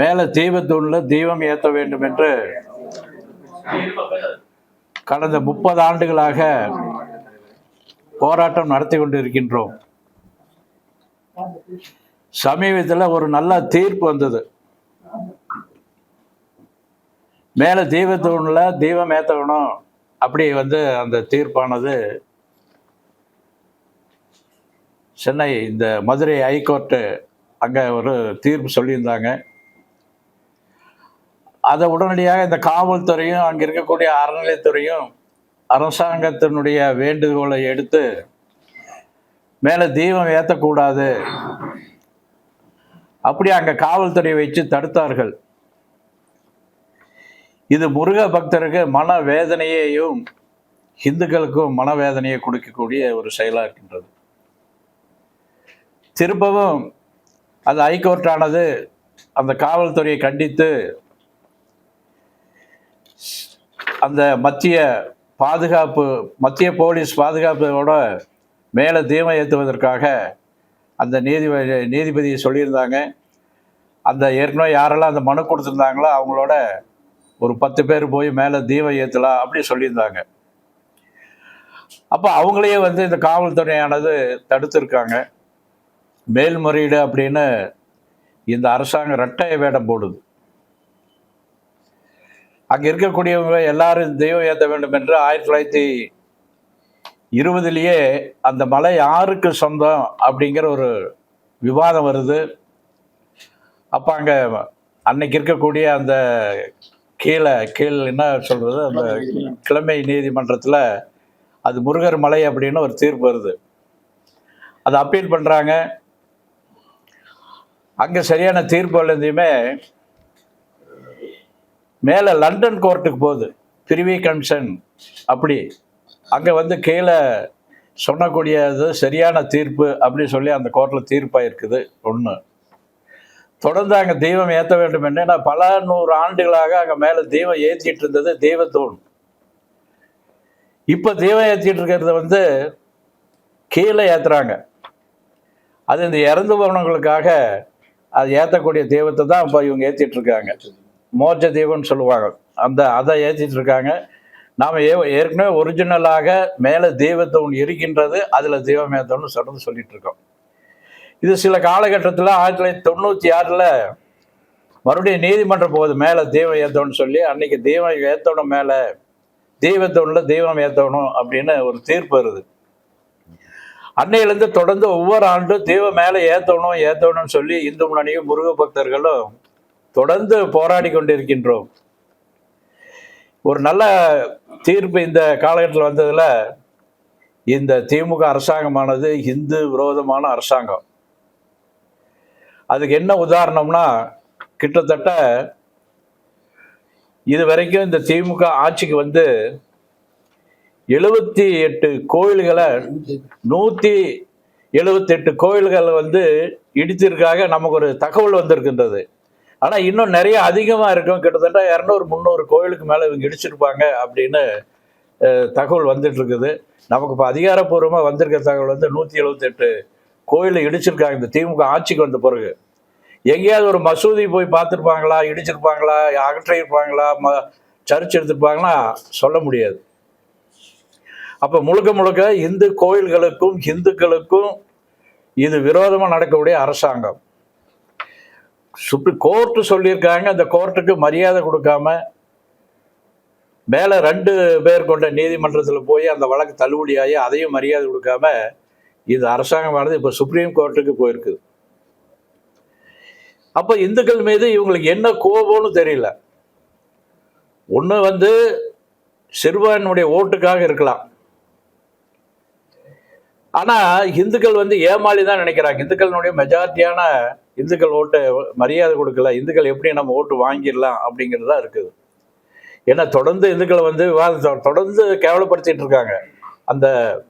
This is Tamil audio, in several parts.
மேலே தீபத்தூணில் தீபம் ஏற்ற வேண்டும் என்று கடந்த முப்பது ஆண்டுகளாக போராட்டம் நடத்தி கொண்டிருக்கின்றோம். சமீபத்தில் ஒரு நல்ல தீர்ப்பு வந்தது. மேலே தீபத்தூணில் தீபம் ஏற்றணும் அப்படி வந்து அந்த தீர்ப்பானது சென்னை இந்த மதுரை ஹைகோர்ட்டு அங்கே ஒரு தீர்ப்பு சொல்லியிருந்தாங்க. அதை உடனடியாக இந்த காவல்துறையும் அங்கே இருக்கக்கூடிய அறநிலைத்துறையும் அரசாங்கத்தினுடைய வேண்டுகோளை எடுத்து மேலே தீபம் ஏற்றக்கூடாது அப்படி அங்கே காவல்துறையை வச்சு தடுத்தார்கள். இது முருக பக்தருக்கு மன வேதனையையும் இந்துக்களுக்கும் மனவேதனையை கொடுக்கக்கூடிய ஒரு செயலாக இருக்கின்றது. திரும்பவும் அது ஹைகோர்ட்டானது அந்த காவல்துறையை கண்டித்து அந்த மத்திய பாதுகாப்பு மத்திய போலீஸ் பாதுகாப்போட மேலே தீமை ஏற்றுவதற்காக அந்த நீதிபதி நீதிபதி சொல்லியிருந்தாங்க. அந்த ஏற்கனவே யாரெல்லாம் அந்த மனு கொடுத்துருந்தாங்களோ அவங்களோட ஒரு பத்து பேர் போய் மேலே தீபம் ஏற்றலாம் அப்படி சொல்லியிருந்தாங்க. அப்போ அவங்களையே வந்து இந்த காவல்துறையானது தடுத்துருக்காங்க. மேல்முறையீடு அப்படின்னு இந்த அரசாங்கம் ரெட்டையை வேடம் போடுது. அங்கே இருக்கக்கூடியவங்க எல்லாரும் தெய்வம் ஏற்ற வேண்டும் என்று ஆயிரத்தி தொள்ளாயிரத்தி இருபதுலேயே அந்த மலை யாருக்கு சொந்தம் அப்படிங்கிற ஒரு விவாதம் வருது. அப்போ அங்கே அன்னைக்கு இருக்கக்கூடிய அந்த கீழே கீழ் என்ன சொல்கிறது அந்த கிழமை நீதிமன்றத்தில் அது முருகர் மலை அப்படின்னு ஒரு தீர்ப்பு வருது. அதை அப்பீல் பண்ணுறாங்க அங்கே சரியான தீர்ப்பு எழுந்தையுமே மேலே லண்டன் கோர்ட்டுக்கு போகுது. பிரிவி கன்சன் அப்படி. அங்கே வந்து கீழே சொன்னக்கூடியது சரியான தீர்ப்பு அப்படின்னு சொல்லி அந்த கோர்ட்டில் தீர்ப்பாக இருக்குது ஒன்று தொடர்ந்து அங்கே தெய்வம் ஏற்ற வேண்டும் என்று நான் பல நூறு ஆண்டுகளாக அங்கே மேலே தெய்வம் ஏற்றிட்டு இருந்தது தெய்வத்தூண். இப்போ தெய்வம் ஏற்றிட்டு இருக்கிறத வந்து கீழே ஏற்றுறாங்க அது இந்த இறந்து போனவங்களுக்காக அது ஏற்றக்கூடிய தெய்வத்தை தான் இப்போ இவங்க ஏற்றிட்டு இருக்காங்க. மோட்ச தீபம்னு சொல்லுவாங்க. அந்த அதை ஏற்றிட்டு இருக்காங்க நாம் ஏ ஏற்கனவே ஒரிஜினலாக மேலே தெய்வத்தவன் இருக்கின்றது அதில் தெய்வமேத்தவன் சொல்கிறது சொல்லிட்டு இருக்கோம் இது சில காலகட்டத்தில் ஆயிரத்தி தொள்ளாயிரத்தி தொண்ணூற்றி ஆறில் மறுபடியும் நீதிமன்றம் போகுது மேலே தெய்வம் ஏற்றணும்னு சொல்லி. அன்னைக்கு தெய்வம் ஏற்றணும் மேலே தெய்வத்தவனில் தெய்வம் ஏற்றணும் அப்படின்னு ஒரு தீர்ப்பு வருது. அன்னையிலேருந்து தொடர்ந்து ஒவ்வொரு ஆண்டும் தெய்வம் மேலே ஏற்றணும் ஏற்றணும்னு சொல்லி இந்து முன்னணியும் முருக பக்தர்களும் தொடர்ந்து போராடி கொண்டிருக்கின்றோம். ஒரு நல்ல தீர்ப்பு இந்த காலகட்டத்தில் வந்ததில் இந்த திமுக அரசாங்கமானது இந்து விரோதமான அரசாங்கம். அதுக்கு என்ன உதாரணம்னா கிட்டத்தட்ட இது வரைக்கும் இந்த திமுக ஆட்சிக்கு வந்து எழுபத்தி எட்டு கோயில்களை நூற்றி எழுபத்தெட்டு கோயில்களை வந்து இடித்திருக்காக நமக்கு ஒரு தகவல் வந்திருக்கின்றது. ஆனால் இன்னும் நிறைய அதிகமாக இருக்கும். கிட்டத்தட்ட இரநூறு முந்நூறு கோயிலுக்கு மேலே இவங்க இடிச்சிருப்பாங்க அப்படின்னு தகவல் வந்துட்டு இருக்குது. நமக்கு இப்போ அதிகாரப்பூர்வமாக வந்திருக்க தகவல் வந்து நூற்றி எழுபத்தெட்டு கோயிலை இடிச்சிருக்காங்க. இந்த திமுக ஆட்சிக்கு வந்த பிறகு. எங்கேயாவது ஒரு மசூதி போய் பார்த்துருப்பாங்களா? இடிச்சிருப்பாங்களா? அகற்றிருப்பாங்களா ம சர்ச் எடுத்திருப்பாங்களா? சொல்ல முடியாது. அப்போ முழுக்க முழுக்க இந்து கோயில்களுக்கும் இந்துக்களுக்கும் இது விரோதமாக நடக்கக்கூடிய அரசாங்கம். சுப்ரீம் கோர்ட்டு சொல்லியிருக்காங்க. அந்த கோர்ட்டுக்கு மரியாதை கொடுக்காம மேலே ரெண்டு பேர் கொண்ட நீதிமன்றத்தில் போய் அந்த வழக்கு தள்ளுபடியாகி அதையும் மரியாதை கொடுக்காம இது அரசாங்கமானது இப்போ சுப்ரீம் கோர்ட்டுக்கு போயிருக்குது அப்போ இந்துக்கள் மீது இவங்களுக்கு என்ன கோபம்னு தெரியல. ஒன்று வந்து சிறுபான்மையுடைய ஓட்டுக்காக இருக்கலாம். ஆனால் இந்துக்கள் வந்து ஏமாளி தான் நினைக்கிறாங்க. இந்துக்களினுடைய மெஜாரிட்டியான இந்துக்கள் ஓட்டை மரியாதை கொடுக்கல இந்துக்கள் எப்படி நம்ம ஓட்டு வாங்கிடலாம் அப்படிங்கிறதா இருக்குது. ஏன்னா தொடர்ந்து இந்துக்களை வந்து விவாதத்தை தொடர்ந்து கேவலப்படுத்திட்டு இருக்காங்க. அந்த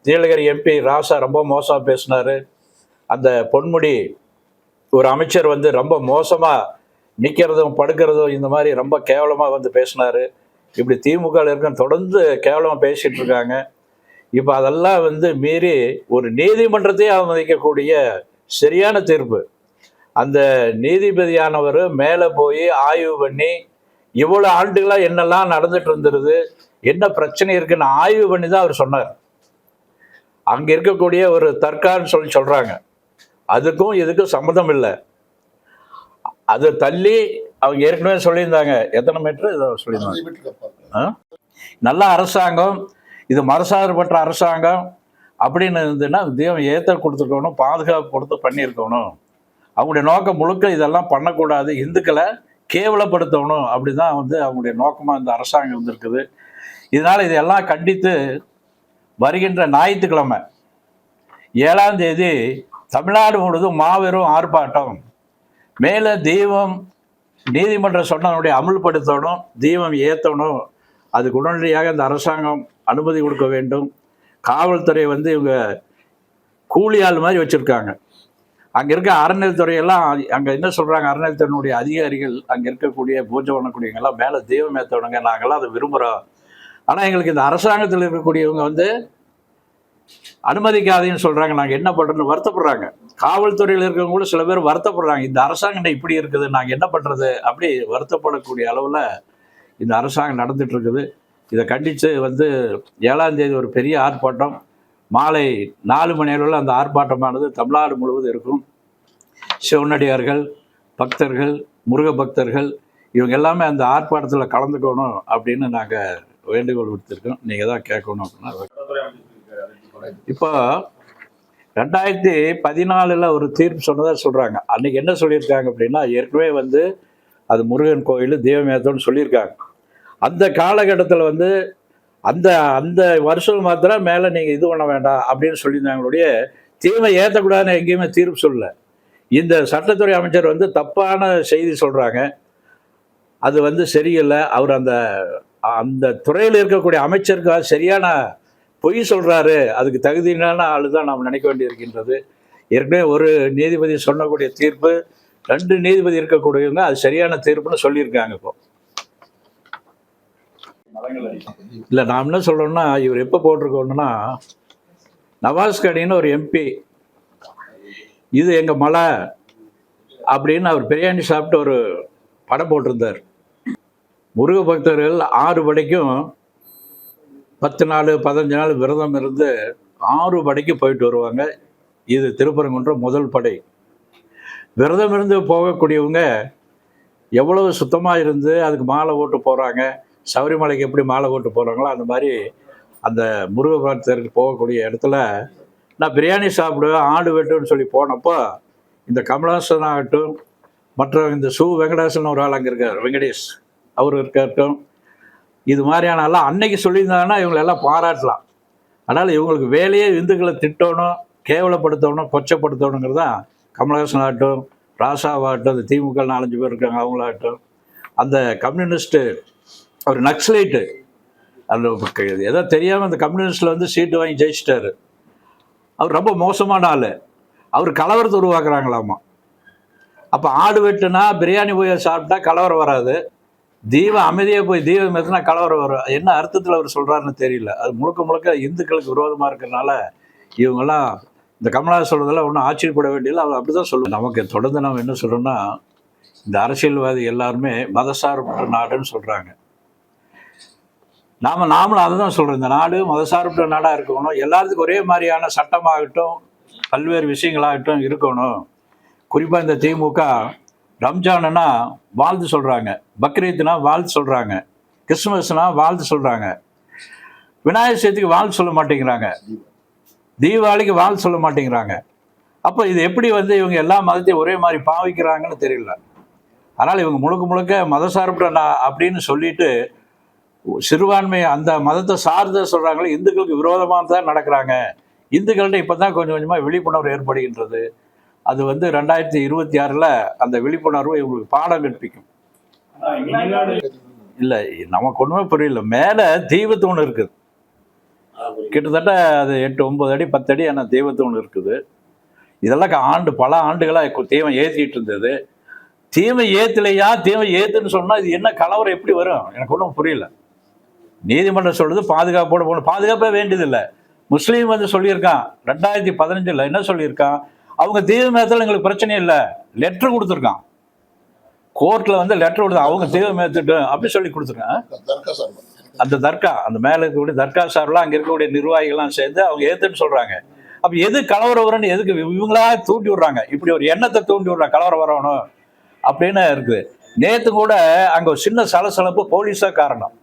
நீலகிரி எம்பி ராசா ரொம்ப மோசமாக பேசினாரு. அந்த பொன்முடி ஒரு அமைச்சர் வந்து ரொம்ப மோசமாக நிற்கிறதும் படுக்கிறதும் இந்த மாதிரி ரொம்ப கேவலமாக வந்து பேசினார். இப்படி திமுக இருக்க தொடர்ந்து கேவலமாக பேசிகிட்டு இருக்காங்க. இப்போ அதெல்லாம் வந்து மீறி ஒரு நீதிமன்றத்தையே அவமதிக்கக்கூடிய சரியான தீர்ப்பு. அந்த நீதிபதியானவர் மேலே போய் ஆய்வு பண்ணி இவ்வளோ ஆண்டுகளாக என்னெல்லாம் நடந்துட்டு இருந்துருது என்ன பிரச்சனை இருக்குன்னு ஆய்வு பண்ணி தான் அவர் சொன்னார். அங்கே இருக்கக்கூடிய ஒரு தற்கான்னு சொல்லி சொல்கிறாங்க அதுக்கும் இதுக்கும் சம்மந்தம் இல்லை. அதை தள்ளி அவங்க ஏற்கனவே சொல்லியிருந்தாங்க. எத்தனை மீட்டர்? இதை சொல்லியிருந்தாங்க? நல்ல அரசாங்கம். இது மறுசார்பற்ற அரசாங்கம். அப்படின்னு இருந்ததுன்னா தெய்வம் ஏற்ற கொடுத்துருக்கணும் பாதுகாப்பு கொடுத்து பண்ணியிருக்கணும். அவங்களுடைய நோக்கம் முழுக்க இதெல்லாம் பண்ணக்கூடாது இந்துக்களை கேவலப்படுத்தணும் அப்படி தான் வந்து அவங்களுடைய நோக்கமாக இந்த அரசாங்கம் இருந்திருக்குது. இதனால் இதையெல்லாம் கண்டித்து வருகின்ற ஞாயிற்றுக்கிழமை ஏழாம் தேதி தமிழ்நாடு முழுவதும் மாபெரும் ஆர்ப்பாட்டம். மேலே தெய்வம் நீதிமன்றம் சொன்னதனுடைய அமுல்படுத்தணும் தீபம் ஏற்றணும் அதுக்கு உடனடியாக இந்த அரசாங்கம் அனுமதி கொடுக்க வேண்டும். காவல்துறை வந்து இவங்க கூலி ஆள் மாதிரி வச்சுருக்காங்க. அங்கே இருக்க அறநிலைத்துறையெல்லாம் அங்கே என்ன சொல்கிறாங்க அறநிலைத்துறையினுடைய அதிகாரிகள் அங்கே இருக்கக்கூடிய பூஜை பண்ணக்கூடியவங்கெல்லாம் மேலே தெய்வம் ஏற்றவனுங்க நாங்கள்லாம் அதை விரும்புகிறோம் ஆனால் எங்களுக்கு இந்த அரசாங்கத்தில் இருக்கக்கூடியவங்க வந்து அனுமதிக்காதேன்னு சொல்கிறாங்க நாங்கள் என்ன பண்ணுறோன்னு வருத்தப்படுறாங்க. காவல்துறையில் இருக்கவங்க கூட சில பேர் வருத்தப்படுறாங்க. இந்த அரசாங்கம் இப்படி இருக்குது. நாங்கள் என்ன பண்ணுறது அப்படி வருத்தப்படக்கூடிய அளவில் இந்த அரசாங்கம் நடந்துகிட்ருக்குது இதை கண்டித்து வந்து ஏழாம் தேதி ஒரு பெரிய ஆர்ப்பாட்டம். மாலை நாலு மணி அளவில் அந்த ஆர்ப்பாட்டமானது தமிழ்நாடு முழுவதும் இருக்கும். சிவனடியார்கள் பக்தர்கள் முருக பக்தர்கள் இவங்க எல்லாமே அந்த ஆர்ப்பாட்டத்தில் கலந்துக்கணும் அப்படின்னு நாங்கள் வேண்டுகோள் விடுத்திருக்கோம். நீங்கள் தான் கேட்கணும் அப்படின்னா இப்போ ரெண்டாயிரத்தி பதினாலில் ஒரு தீர்ப்பு சொன்னதாக சொல்கிறாங்க அன்றைக்கி என்ன சொல்லியிருக்காங்க அப்படின்னா ஏற்கனவே வந்து அது முருகன் கோயில் தெய்வமேத்தம்னு சொல்லியிருக்காங்க. அந்த காலகட்டத்தில் வந்து அந்த அந்த வருஷம் மாத்திரம் மேலே நீங்கள் இது பண்ண வேண்டாம் அப்படின்னு சொல்லியிருந்தாங்களுடைய தீமை ஏற்றக்கூடாதுன்னு எங்கேயுமே தீர்ப்பு சொல்லல. இந்த சட்டத்துறை அமைச்சர் வந்து தப்பான செய்தி சொல்கிறாங்க அது வந்து சரியில்லை. அவர் அந்த அந்த துறையில் இருக்கக்கூடிய அமைச்சருக்கு சரியான பொய் சொல்கிறாரு அதுக்கு தகுதியான ஆளு தான் நாம் நினைக்க வேண்டியிருக்கின்றது. ஏற்கனவே ஒரு நீதிபதி சொன்னக்கூடிய தீர்ப்பு ரெண்டு நீதிபதி இருக்கக்கூடியவங்க அது சரியான தீர்ப்புன்னு சொல்லியிருக்காங்க இப்போ. இல்லை நான் என்ன சொல்கிறேன்னா இவர் எப்போ போட்டிருக்கோன்னா நவாஸ் கடின்னு ஒரு எம்பி இது எங்கள் மலை அப்படின்னு அவர் பிரியாணி சாப்பிட்டு ஒரு படம் போட்டிருந்தார். முருக பக்தர்கள் ஆறு படைக்கும் பத்து நாள் பதினஞ்சு நாள் விரதம் இருந்து ஆறு படைக்கு போயிட்டு வருவாங்க. இது திருப்பரங்குன்றம் முதல் படை. விரதம் இருந்து போகக்கூடியவங்க எவ்வளவு சுத்தமாக இருந்து அதுக்கு மாலை ஓட்டு போகிறாங்க சபரிமலைக்கு எப்படி மாலை ஓட்டு போகிறாங்களோ அந்த மாதிரி அந்த முருக பக்தருக்கு போகக்கூடிய இடத்துல நான் பிரியாணி சாப்பிடுவேன் ஆடு வெட்டுன்னு சொல்லி போனப்போ இந்த கமலஹாசன் ஆகட்டும் மற்ற இந்த சு வெங்கடேசன் ஒரு ஆள் அங்கே இருக்கார் வெங்கடேஷ். அவர் இருக்கட்டும் இது மாதிரியான எல்லாம் அன்னைக்கு சொல்லியிருந்தாங்கன்னா இவங்களெல்லாம் பாராட்டலாம். அதனால் இவங்களுக்கு வேலையே இந்துக்களை திட்டணும் கேவலப்படுத்தணும் கொச்சப்படுத்தணுங்கிறது தான் கமலஹாசன் ஆகட்டும் ராசாவாகட்டும் இந்த திமுக நாலஞ்சு பேர் இருக்காங்க அவங்களாகட்டும். அந்த கம்யூனிஸ்ட்டு ஒரு நக்ஸலைட்டு அந்த ஏதோ தெரியாமல் அந்த கம்யூனிஸ்டில் வந்து சீட்டு வாங்கி ஜெயிச்சிட்டாரு. அவர் ரொம்ப மோசமான ஆள். அவர் கலவரத்தை உருவாக்குறாங்களாமா. அப்போ ஆடு வெட்டுனா பிரியாணி போய் சாப்பிட்டா கலவரம் வராது. தீபம் அமைதியாக போய் தீபம் எத்தனா கலவரம் வரும். என்ன அர்த்தத்தில் அவர் சொல்கிறாருன்னு தெரியல. அது முழுக்க முழுக்க இந்துக்களுக்கு விரோதமாக இருக்கிறனால இவங்கெல்லாம் இந்த கமலா சொல்கிறதெல்லாம் ஒன்றும் ஆச்சரியப்பட வேண்டியதில்லை. அவர் அப்படி தான் சொல்லுவோம் நமக்கு தொடர்ந்து நம்ம என்ன சொல்கிறோம்னா இந்த அரசியல்வாதி எல்லாருமே மதசார்பற்ற நாடுன்னு சொல்கிறாங்க நாம நாமளும் அதை தான் சொல்கிறோம் இந்த நாடு மதசார்பற்ற நாடாக இருக்கணும். எல்லாத்துக்கும் ஒரே மாதிரியான சட்டமாகட்டும் பல்வேறு விஷயங்களாகட்டும் இருக்கணும். குறிப்பாக இந்த திமுக ரம்ஜானுனா வாழ்த்து சொல்கிறாங்க பக்ரீத்னா வாழ்த்து சொல்கிறாங்க கிறிஸ்மஸ்னா வாழ்த்து சொல்கிறாங்க விநாயகர் சதுர்த்திக்கு வாழ்த்து சொல்ல மாட்டேங்கிறாங்க. தீபாவளிக்கு வாழ்த்து சொல்ல மாட்டேங்கிறாங்க. அப்போ இது எப்படி வந்து இவங்க எல்லா மதத்தையும் ஒரே மாதிரி பாவிக்கிறாங்கன்னு தெரியல. அதனால் இவங்க முழுக்க முழுக்க மதசார்பற்ற நா- அப்படின்னு சொல்லிட்டு சிறுபான்மை அந்த மதத்தை சார்ந்த சொல்கிறாங்களே இந்துக்களுக்கு விரோதமாக தான் நடக்கிறாங்க. இந்துக்கள்கிட்ட இப்போ தான் கொஞ்சம் கொஞ்சமாக விழிப்புணர்வு ஏற்படுகின்றது. அது வந்து ரெண்டாயிரத்தி இருபத்தி ஆறில் அந்த விழிப்புணர்வு இவங்களுக்கு பாடம் கற்பிக்கும். இல்லை நமக்கு ஒன்றுமே புரியல. மேலே தெய்வத்தூண் இருக்குது. கிட்டத்தட்ட அது எட்டு ஒன்பது அடி பத்து அடி ஆனால் தெய்வத்தூண் இருக்குது. இதெல்லாம் க- ஆண்டு பல ஆண்டுகளாக தீமை ஏற்றிட்டு இருந்தது. தீமை ஏற்றலையா தீமை ஏற்றுன்னு சொன்னால் இது என்ன கலவரம்? எப்படி வரும்? எனக்கு ஒன்றும் புரியல. நீதிமன்றம் சொல்லுது பாதுகாப்போடு போகணும். பாதுகாப்பே வேண்டியதில்லை. முஸ்லீம் வந்து சொல்லியிருக்கான். ரெண்டாயிரத்தி பதினஞ்சில் என்ன சொல்லியிருக்கான்? அவங்க தீவிர மேத்தில் எங்களுக்கு பிரச்சனை இல்லை. லெட்டர் கொடுத்துருக்கான். கோர்ட்டில் வந்து லெட்டர் கொடுத்து அவங்க தெய்வம் ஏற்றுட்டு அப்படி சொல்லி கொடுத்துருக்கான். அந்த தர்கா அந்த மேலே இருக்கக்கூடிய தர்கா சார்லாம் அங்கே இருக்கக்கூடிய நிர்வாகிகள்லாம் சேர்ந்து அவங்க ஏத்துன்னு சொல்றாங்க. அப்ப எது கலவரம் வரும்னு எதுக்கு இவங்களா தூண்டி விடுறாங்க. இப்படி ஒரு எண்ணத்தை தூண்டி விடுறாங்க கலவரம் வரணும் அப்படின்னு இருக்குது. நேத்து கூட அங்க ஒரு சின்ன சலசலப்பு போலீஸா காரணம்.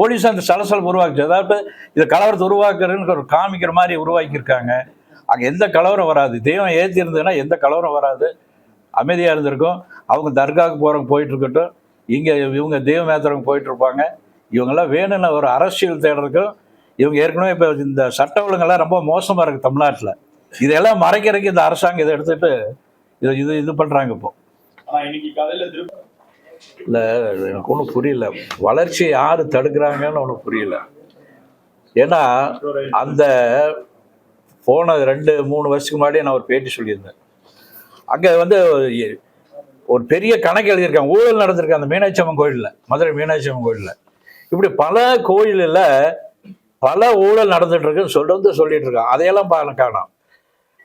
போலீஸ் அந்த சலசலம் உருவாக்குச்சு. அதாவது இது கலவரத்தை உருவாக்குறதுன்னு ஒரு காமிக்கிற மாதிரி உருவாக்கியிருக்காங்க. அங்கே எந்த கலவரம் வராது. தெய்வம் ஏற்றி இருந்ததுன்னா எந்த கலவரம் வராது. அமைதியாக இருந்திருக்கும். அவங்க தர்காவுக்கு போகிறவங்க போயிட்டு இருக்கட்டும் இவங்க தெய்வம் ஏத்துறவங்க போயிட்டு இருப்பாங்க இவங்கெல்லாம் வேணும்னு ஒரு அரசியல் தேடுறதுக்கும் இவங்க ஏற்கனவே இப்போ இந்த சட்ட ஒழுங்கெல்லாம் ரொம்ப மோசமாக இருக்குது தமிழ்நாட்டில். இதெல்லாம் மறைக்கிறதுக்கு இந்த அரசாங்கம் இதை எடுத்துகிட்டு இது இது இது பண்ணுறாங்க இப்போ. இல்லை எனக்கு ஒன்றும் புரியல. வளர்ச்சி யார் தடுக்கிறாங்கன்னு ஒன்றும் புரியல. ஏன்னா அந்த போன ரெண்டு மூணு வருஷத்துக்கு முன்னாடி நான் ஒரு பேட்டி சொல்லியிருந்தேன். அங்கே வந்து ஒரு பெரிய கணக்கு எழுதியிருக்காங்க. ஊழல் நடந்திருக்கு அந்த மீனாட்சி அம்மன் கோயிலில் மதுரை மீனாட்சி அம்மன் கோயிலில். இப்படி பல கோயிலில் பல ஊழல் நடந்துட்டு இருக்குன்னு சொல்லிட்டு சொல்லிட்டு இருக்காங்க அதையெல்லாம் பார்க்க காணோம்.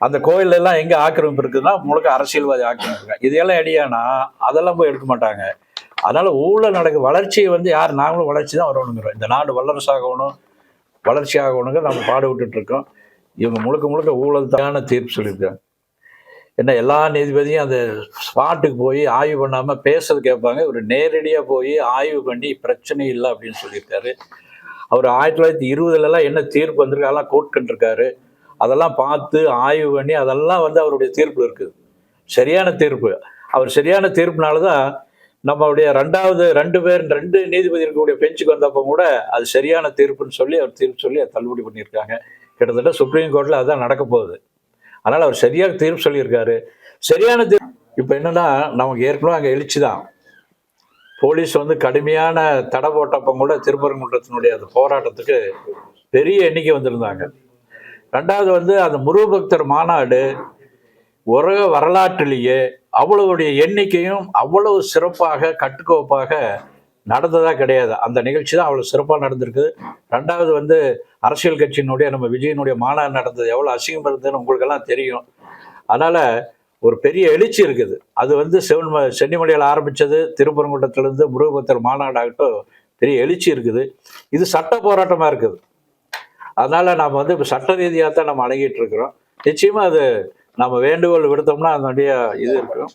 அந்த கோயிலெல்லாம் எங்கே ஆக்கிரமிப்பு இருக்குதுன்னா முழுக்க அரசியல்வாதி ஆக்கிரமிப்பு. இதையெல்லாம் எடியானா அதெல்லாம் போய் எடுக்க மாட்டாங்க. அதனால ஊழல் நடக்க வளர்ச்சியை வந்து யார் நாங்களும் வளர்ச்சி தான் வரணுங்கிறோம் இந்த நாடு வல்லரசு வளர்ச்சி ஆகணுங்க நம்ம பாடுபட்டு இருக்கோம். இவங்க முழுக்க முழுக்க ஊழல் தான தீர்ப்பு சொல்லியிருக்காங்க. என்ன எல்லா நீதிபதியும் அந்த ஸ்பாட்டுக்கு போய் ஆய்வு பண்ணாமல் பேசுறது கேட்பாங்க. இவர் நேரடியாக போய் ஆய்வு பண்ணி பிரச்சனை இல்லை அப்படின்னு சொல்லியிருக்காரு. அவர் ஆயிரத்தி தொள்ளாயிரத்தி இருபதுலலாம் என்ன தீர்ப்பு வந்திருக்கு? அதெல்லாம் கோட் கண்டிருக்காரு. அதெல்லாம் பார்த்து ஆய்வு பண்ணி அதெல்லாம் வந்து அவருடைய தீர்ப்பு இருக்குது. சரியான தீர்ப்பு. அவர் சரியான தீர்ப்புனால தான் நம்மளுடைய ரெண்டாவது ரெண்டு பேர் ரெண்டு நீதிபதி இருக்கக்கூடிய பெஞ்சுக்கு வந்தப்போ கூட அது சரியான தீர்ப்புன்னு சொல்லி அவர் தீர்ப்பு சொல்லி அதை தள்ளுபடி பண்ணியிருக்காங்க. கிட்டத்தட்ட சுப்ரீம் கோர்ட்டில் அதுதான் நடக்க போகுது. அதனால் அவர் சரியாக தீர்ப்பு சொல்லியிருக்காரு. சரியான தீர்ப்பு இப்போ என்னென்னா நமக்கு ஏற்கனவே அங்கே எழுச்சி தான் போலீஸ் வந்து கடுமையான தடை போட்டப்போ கூட திருப்பரங்குன்றத்தினுடைய அந்த போராட்டத்துக்கு பெரிய எண்ணிக்கை வந்திருந்தாங்க. ரெண்டாவது வந்து அந்த முருகபக்தர் மாநாடு உலக வரலாற்றிலேயே அவ்வளவுடைய எண்ணிக்கையும் அவ்வளவு சிறப்பாக கட்டுக்கோப்பாக நடந்ததா கிடையாது. அந்த நிகழ்ச்சி தான் அவ்வளோ சிறப்பாக நடந்திருக்குது. ரெண்டாவது வந்து அரசியல் கட்சியினுடைய நம்ம விஜயனுடைய மாநாடு நடந்தது. எவ்வளோ அசிங்கம் இருந்ததுன்னு உங்களுக்கெல்லாம் தெரியும். அதனால் ஒரு பெரிய எழுச்சி இருக்குது. அது வந்து செவன் சென்னிமலையில் ஆரம்பித்தது திருப்பரங்குன்றத்துலேருந்து முருகபத்தர் மாநாடாகட்டும் பெரிய எழுச்சி இருக்குது. இது சட்ட போராட்டமாக இருக்குது. அதனால் நாம் வந்து இப்போ சட்ட ரீதியாக தான் நம்ம அணுகிட்டு இருக்கிறோம். நிச்சயமாக அது நம்ம வேண்டுகோள் விடுத்தோம்னா அதனுடைய இது இருக்கும்.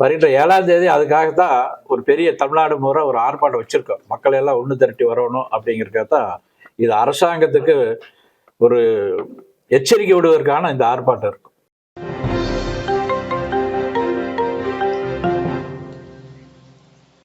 வருகின்ற ஏழாம் தேதி அதுக்காகத்தான் ஒரு பெரிய தமிழ்நாடு முறை ஒரு ஆர்ப்பாட்டம் வச்சுருக்கோம். மக்கள் எல்லாம் ஒன்று திரட்டி வரணும் அப்படிங்கிறதுக்காக தான் இது அரசாங்கத்துக்கு ஒரு எச்சரிக்கை விடுவதற்கான இந்த ஆர்ப்பாட்டம் இருக்கும்.